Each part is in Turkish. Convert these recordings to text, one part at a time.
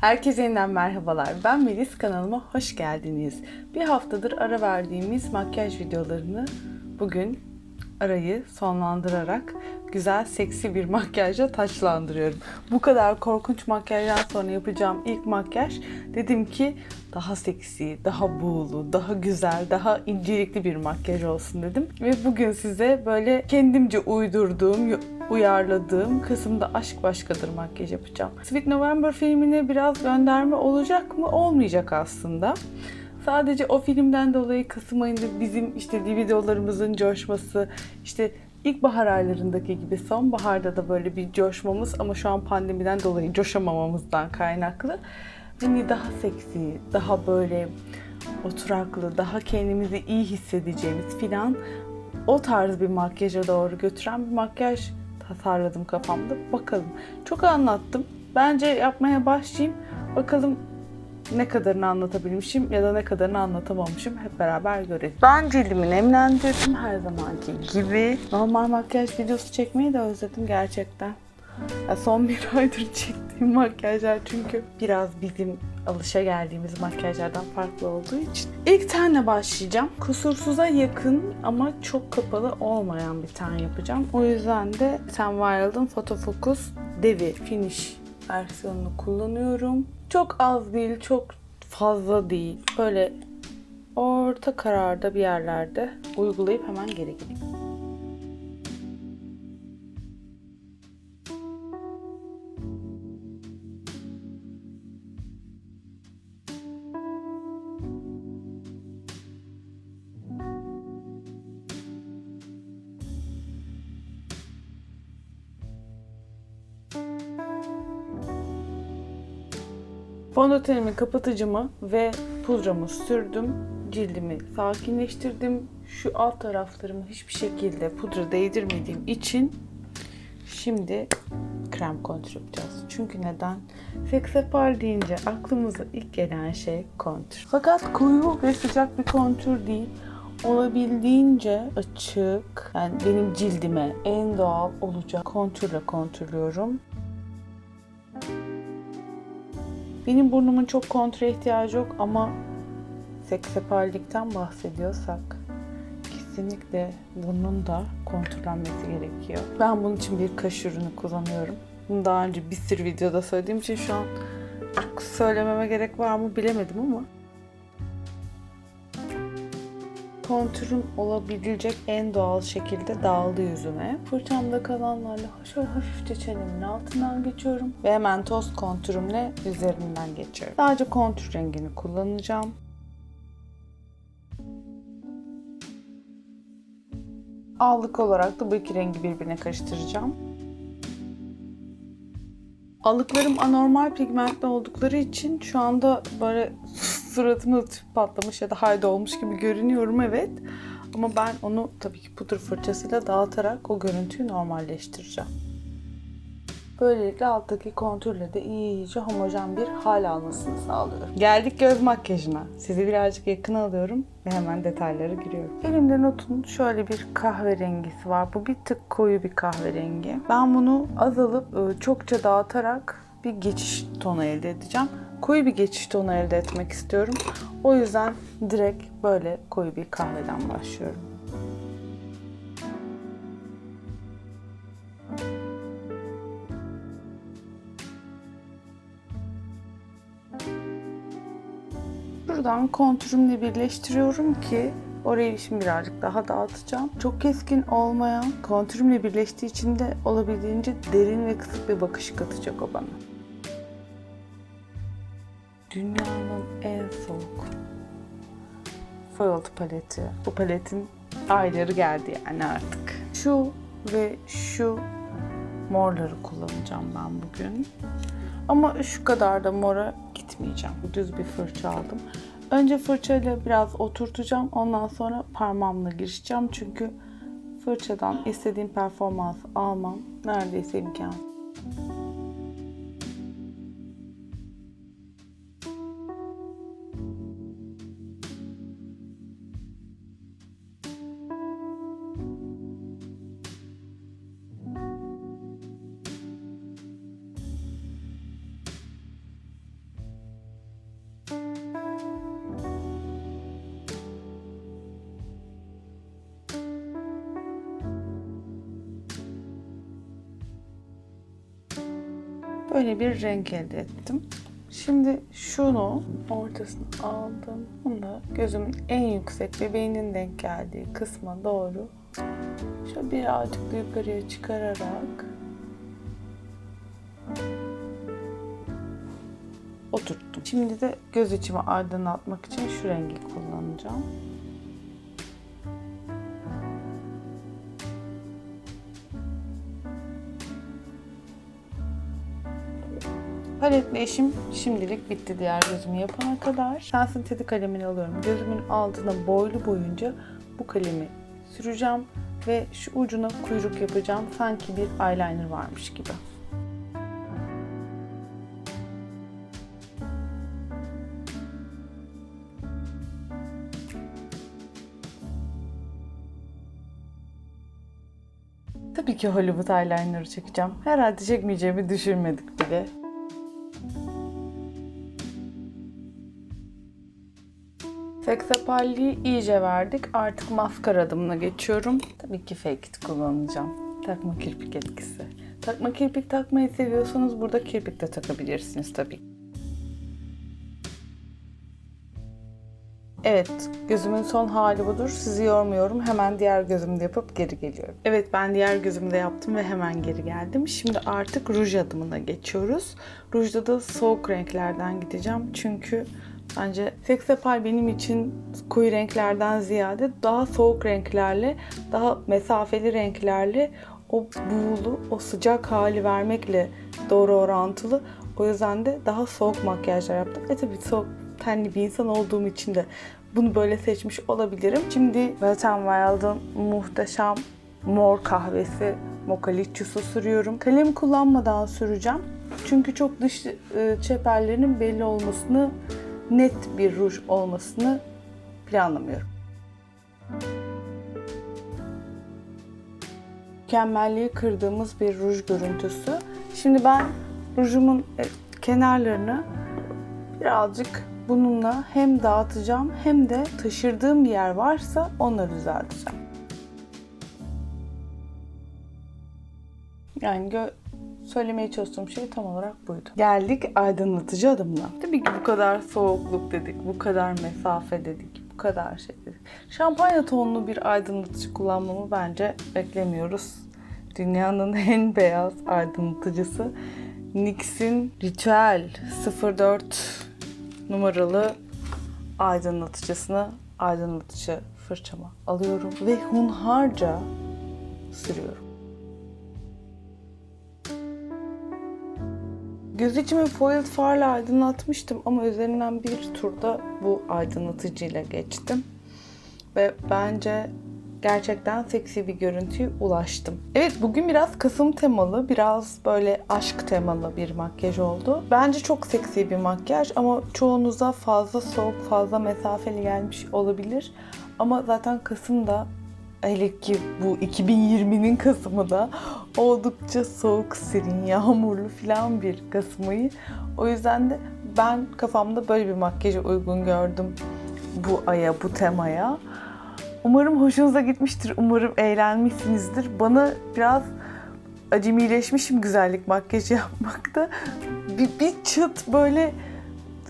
Herkese yeniden merhabalar. Ben Melis kanalıma hoş geldiniz. Bir haftadır ara verdiğimiz makyaj videolarını bugün arayı sonlandırarak güzel seksi bir makyajla taçlandırıyorum. Bu kadar korkunç makyajdan sonra yapacağım ilk makyaj dedim ki daha seksi, daha buğulu, daha güzel, daha incelikli bir makyaj olsun dedim. Ve bugün size böyle kendimce uydurduğum, uyarladığım kısımda aşk başkadır makyaj yapacağım. Sweet November filmine biraz gönderme olacak mı? Olmayacak aslında. Sadece o filmden dolayı Kasım ayında bizim işte videolarımızın coşması, işte ilkbahar aylarındaki gibi sonbaharda da böyle bir coşmamız ama şu an pandemiden dolayı coşamamamızdan kaynaklı. Hani daha seksi, daha böyle oturaklı, daha kendimizi iyi hissedeceğimiz filan o tarz bir makyaja doğru götüren bir makyaj tasarladım kafamda. Bakalım. Çok anlattım. Bence yapmaya başlayayım. Bakalım ne kadarını anlatabilmişim ya da ne kadarını anlatamamışım hep beraber görelim. Ben cildimi nemlendirdim her zamanki gibi. Normal makyaj videosu çekmeyi de özledim gerçekten. Son bir aydır çektiğim makyajlar çünkü biraz bizim alışa geldiğimiz makyajlardan farklı olduğu için. İlk tane başlayacağım. Kusursuza yakın ama çok kapalı olmayan bir tane yapacağım. O yüzden de Sam Wild'ın Photo Focus Devi Finish versiyonunu kullanıyorum. Çok az değil, çok fazla değil. Böyle orta kararda bir yerlerde uygulayıp hemen geri gideyim. Fondötenimi, kapatıcımı ve pudramı sürdüm. Cildimi sakinleştirdim. Şu alt taraflarımı hiçbir şekilde pudra değdirmediğim için şimdi krem kontür yapacağız. Çünkü neden? Seksapal deyince aklımıza ilk gelen şey kontür. Fakat koyu ve sıcak bir kontür değil. Olabildiğince açık, yani benim cildime en doğal olacak kontürle kontürlüyorum. Benim burnumun çok kontre ihtiyacı yok ama seksapallikten bahsediyorsak kesinlikle burnun da kontürlenmesi gerekiyor. Ben bunun için bir kaş ürünü kullanıyorum. Bunu daha önce bir sürü videoda söylediğim için şu an söylememe gerek var mı bilemedim ama kontürüm olabilecek en doğal şekilde dağıldı yüzüme. Fırçamda kalanlarla şöyle hafifçe çenemin altından geçiyorum ve hemen toz kontürümle üzerinden geçiyorum. Sadece kontür rengini kullanacağım. Allık olarak da bu iki rengi birbirine karıştıracağım. Allıklarım anormal pigmentli oldukları için şu anda böyle suratımı patlamış ya da hayda olmuş gibi görünüyorum evet. Ama ben onu tabii ki pudra fırçasıyla dağıtarak o görüntüyü normalleştireceğim. Böylelikle alttaki kontürle de iyice homojen bir hal almasını sağlıyorum. Geldik göz makyajına. Sizi birazcık yakın alıyorum ve hemen detaylara giriyorum. Elimde notun şöyle bir kahverengisi var. Bu bir tık koyu bir kahverengi. Ben bunu az alıp ıı, çokça dağıtarak bir geçiş tonu elde edeceğim. Koyu bir geçiş tonu elde etmek istiyorum. O yüzden direkt böyle koyu bir kahveden başlıyorum. Buradan kontürümle birleştiriyorum ki orayı şimdi birazcık daha dağıtacağım. Çok keskin olmayan kontürümle birleştiği için de olabildiğince derin ve kısık bir bakış katacak o bana. Foiled paleti. Bu paletin ayları geldi yani artık. Şu ve şu morları kullanacağım ben bugün. Ama şu kadar da mora gitmeyeceğim. Düz bir fırça aldım. Önce fırçayla biraz oturtacağım. Ondan sonra parmağımla girişeceğim. Çünkü fırçadan istediğim performans almam neredeyse imkansız. Böyle bir renk elde ettim. Şimdi şunu ortasına aldım. Bunu da gözümün en yüksek bebeğinin denk geldiği kısma doğru şöyle birazcık da yukarıya çıkararak oturttum. Şimdi de göz içimi aydınlatmak için şu rengi kullanacağım. Paletle işim şimdilik bitti diğer gözümü yapana kadar. Sensitivity kalemini alıyorum. Gözümün altına boylu boyunca bu kalemi süreceğim ve şu ucuna kuyruk yapacağım. Sanki bir eyeliner varmış gibi. Tabii ki Hollywood eyeliner'ı çekeceğim. Herhalde çekmeyeceğimi düşünmedik bile. Seksapalliği iyice verdik. Artık maskara adımına geçiyorum. Tabii ki fake it kullanacağım. Takma kirpik etkisi. Takma kirpik takmayı seviyorsanız burada kirpik de takabilirsiniz tabii. Evet, gözümün son hali budur. Sizi yormuyorum. Hemen diğer gözümü de yapıp geri geliyorum. Evet, ben diğer gözümü de yaptım ve hemen geri geldim. Şimdi artık ruj adımına geçiyoruz. Rujda da soğuk renklerden gideceğim. Çünkü bence seksapal benim için koyu renklerden ziyade daha soğuk renklerle, daha mesafeli renklerle o buğulu, o sıcak hali vermekle doğru orantılı. O yüzden de daha soğuk makyajlar yaptım. E tabii soğuk tenli bir insan olduğum için de bunu böyle seçmiş olabilirim. Şimdi Wet n Wild'ın muhteşem mor kahvesi Mocha Liccious'u sürüyorum. Kalem kullanmadan süreceğim. Çünkü çok dış e, çeperlerinin belli olmasını, net bir ruj olmasını planlamıyorum. Mükemmelliği kırdığımız bir ruj görüntüsü. Şimdi ben rujumun e, kenarlarını birazcık bununla hem dağıtacağım hem de taşırdığım bir yer varsa onları düzelteceğim. Yani gö- söylemeye çalıştığım şey tam olarak buydu. Geldik aydınlatıcı adımla. Tabii ki bu kadar soğukluk dedik, bu kadar mesafe dedik, bu kadar şey dedik. Şampanya tonlu bir aydınlatıcı kullanmamı bence beklemiyoruz. Dünyanın en beyaz aydınlatıcısı NYX'in Ritual 04 numaralı aydınlatıcısını aydınlatıcı fırçama alıyorum ve hunharca sürüyorum. Göz içimi foil farla aydınlatmıştım ama üzerinden bir turda bu aydınlatıcıyla geçtim. Ve bence gerçekten seksi bir görüntüye ulaştım. Evet bugün biraz Kasım temalı, biraz böyle aşk temalı bir makyaj oldu. Bence çok seksi bir makyaj ama çoğunuza fazla soğuk, fazla mesafeli gelmiş olabilir. Ama zaten Kasım'da hele ki bu 2020'nin Kasım'ı da oldukça soğuk, serin, yağmurlu falan bir Kasım ayı. O yüzden de ben kafamda böyle bir makyaja uygun gördüm bu aya, bu temaya. Umarım hoşunuza gitmiştir. Umarım eğlenmişsinizdir. Bana biraz acemileşmişim güzellik makyajı yapmakta. Bir, bir çıt böyle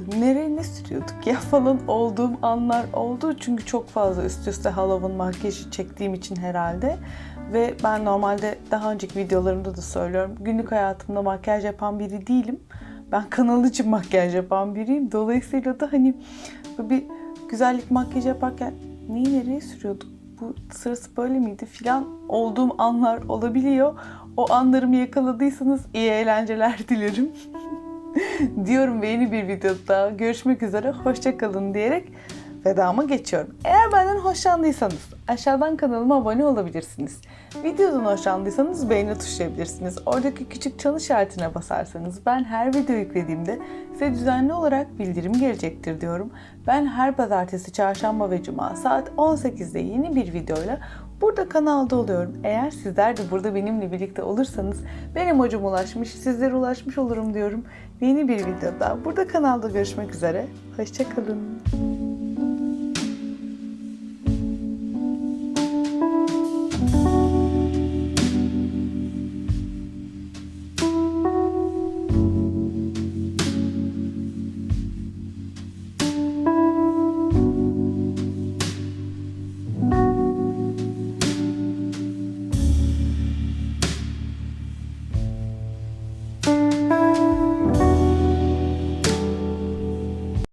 nereye ne sürüyorduk ya falan olduğum anlar oldu. Çünkü çok fazla üst üste Halloween makyajı çektiğim için herhalde. Ve ben normalde daha önceki videolarımda da söylüyorum. Günlük hayatımda makyaj yapan biri değilim. Ben kanal için makyaj yapan biriyim. Dolayısıyla da hani bir güzellik makyajı yaparken neyi nereye sürüyorduk? Bu sırası böyle miydi filan olduğum anlar olabiliyor. O anlarımı yakaladıysanız iyi eğlenceler dilerim. diyorum ve yeni bir videoda görüşmek üzere. Hoşçakalın diyerek vedama geçiyorum. Eğer benden hoşlandıysanız aşağıdan kanalıma abone olabilirsiniz. Videodan hoşlandıysanız beğeni tuşlayabilirsiniz. Oradaki küçük çan işaretine basarsanız ben her video yüklediğimde size düzenli olarak bildirim gelecektir diyorum. Ben her pazartesi, çarşamba ve cuma saat 18'de yeni bir videoyla burada kanalda oluyorum. Eğer sizler de burada benimle birlikte olursanız benim hocam ulaşmış, sizlere ulaşmış olurum diyorum. Yeni bir videoda burada kanalda görüşmek üzere. Hoşçakalın.